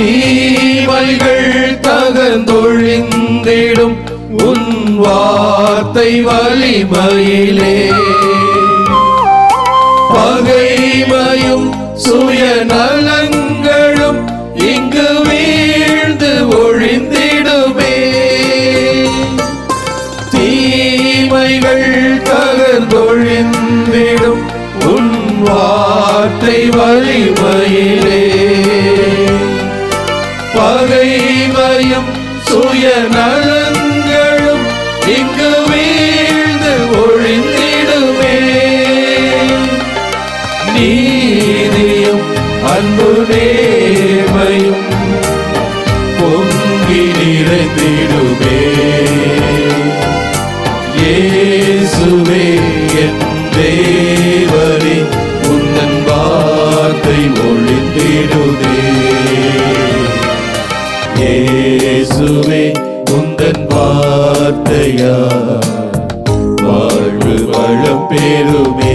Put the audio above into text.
தீமைகள் தகர்ந்தொழிந்திடும் உன் வார்த்தை வலிமையிலே. பகைமையும் சுயநலங்களும் இங்கு வீழ்ந்து ஒழிந்திடுமே. தீமைகள் தகர்ந்தொழிந்திடும் உன் வார்த்தை வலிமையிலே. பகைமையும் சுயநலங்களும் இங்கு வீழ்ந்து ஒழிந்திடுமே. நீதியும் அன்பு நேர்மையும் பொங்கி நிறைந்திடுமே. இயேசுவே என் தேவனே உந்தன் வார்த்தை ஒளிந்திடுதே இயேசுவே உந்தன் வார்த்தையா வாழ்வு வளம் பெருமே